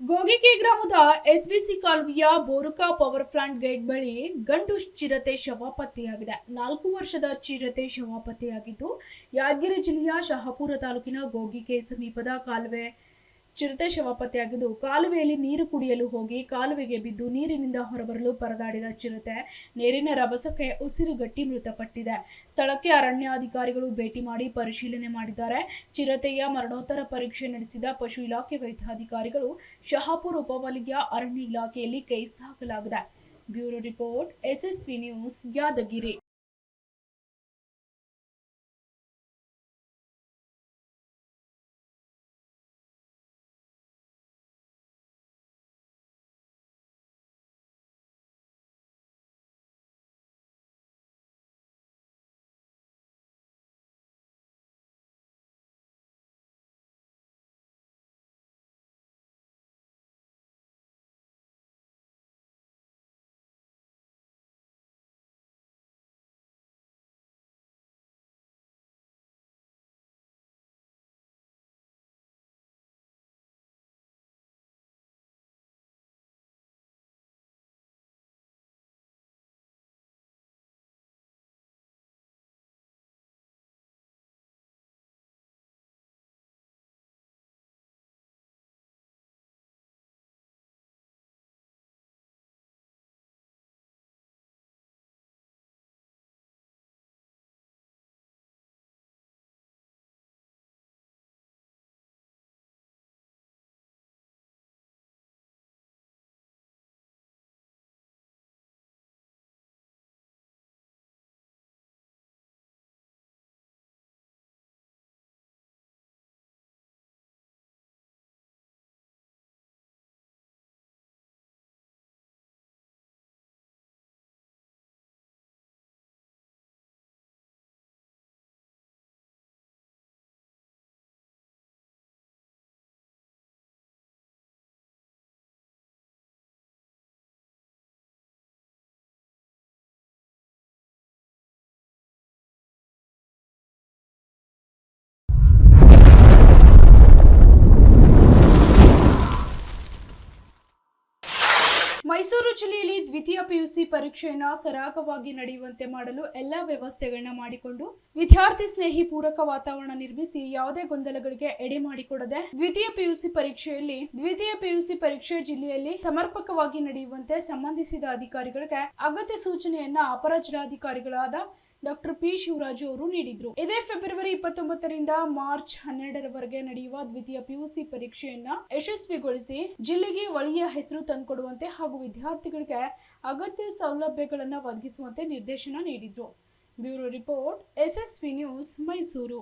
ನಗರದ ಎಸ್ಬಿಸಿ ಕಾಲುವೆಯ ಬೋರುಕಾ power plant gate ಬಳಿ ಗಂಡು ಚಿರತೆ ಶವ ಪತ್ತೆಯಾಗಿದೆ. ನಾಲ್ಕು ವರ್ಷದ ಚಿರತೆ ಶವ ಪತ್ತೆಯಾಗಿದ್ದು, ಯಾದಗಿರಿ ಜಿಲ್ಲೆಯ ಶಹಾಪುರ ತಾಲೂಕಿನ ಗೋಗಿಕೆ ಸಮೀಪದ ಕಾಲುವೆ ಚಿರತೆ ಶವ ಪತ್ತೆಯಾಗಿದ್ದು ಕಾಲುವೆಯಲ್ಲಿ ನೀರು ಕುಡಿಯಲು ಹೋಗಿ ಕಾಲುವೆಗೆ ಬಿದ್ದು ನೀರಿನಿಂದ ಹೊರಬರಲು ಪರದಾಡಿದ ಚಿರತೆ ನೀರಿನ ರಭಸಕ್ಕೆ ಉಸಿರುಗಟ್ಟಿ ಮೃತಪಟ್ಟಿದೆ. ಸ್ಥಳಕ್ಕೆ ಅರಣ್ಯಾಧಿಕಾರಿಗಳು ಭೇಟಿ ಮಾಡಿ ಪರಿಶೀಲನೆ ಮಾಡಿದ್ದಾರೆ. ಚಿರತೆಯ ಮರಣೋತ್ತರ ಪರೀಕ್ಷೆ ನಡೆಸಿದ ಪಶು ಇಲಾಖೆ ವೈದ್ಯಾಧಿಕಾರಿಗಳು ಶಹಾಪುರ ಉಪವಲಯ ಅರಣ್ಯ ಇಲಾಖೆಯಲ್ಲಿ ಕೇಸ್ ದಾಖಲಾಗಿದೆ. Bureau report, SSV news, Yadgir. ಜಿಲ್ಲೆಯಲ್ಲಿ ದ್ವಿತೀಯ ಪಿಯುಸಿ ಪರೀಕ್ಷೆಯನ್ನ ಸರಾಗವಾಗಿ ನಡೆಯುವಂತೆ ಮಾಡಲು ಎಲ್ಲಾ ವ್ಯವಸ್ಥೆಗಳನ್ನ ಮಾಡಿಕೊಂಡು ವಿದ್ಯಾರ್ಥಿ ಸ್ನೇಹಿ ಪೂರಕ ವಾತಾವರಣ ನಿರ್ಮಿಸಿ ಯಾವುದೇ ಗೊಂದಲಗಳಿಗೆ ಎಡೆ ಮಾಡಿಕೊಡದೆ ದ್ವಿತೀಯ ಪಿಯುಸಿ ಪರೀಕ್ಷೆಯಲ್ಲಿ ದ್ವಿತೀಯ ಪಿಯುಸಿ ಪರೀಕ್ಷೆ ಜಿಲ್ಲೆಯಲ್ಲಿ ಸಮರ್ಪಕವಾಗಿ ನಡೆಯುವಂತೆ ಸಂಬಂಧಿಸಿದ ಅಧಿಕಾರಿಗಳಿಗೆ ಅಗತ್ಯ ಸೂಚನೆಯನ್ನ ಅಪರ ಜಿಲ್ಲಾಧಿಕಾರಿಗಳಾದ ಡಾಕ್ಟರ್ ಪಿ ಶಿವರಾಜು ಅವರು ನೀಡಿದ್ರು. ಇದೇ ಫೆಬ್ರವರಿ ಇಪ್ಪತ್ತೊಂಬತ್ತರಿಂದ ಮಾರ್ಚ್ ಹನ್ನೆರಡರವರೆಗೆ ನಡೆಯುವ ದ್ವಿತೀಯ ಪಿಯುಸಿ ಪರೀಕ್ಷೆಯನ್ನ ಯಶಸ್ವಿಗೊಳಿಸಿ ಜಿಲ್ಲೆಗೆ ಒಳ್ಳೆಯ ಹೆಸರು ತಂದುಕೊಡುವಂತೆ ಹಾಗೂ ವಿದ್ಯಾರ್ಥಿಗಳಿಗೆ ಅಗತ್ಯ ಸೌಲಭ್ಯಗಳನ್ನು ಒದಗಿಸುವಂತೆ ನಿರ್ದೇಶನ ನೀಡಿದ್ರು. Bureau report, SSV news, Mysuru.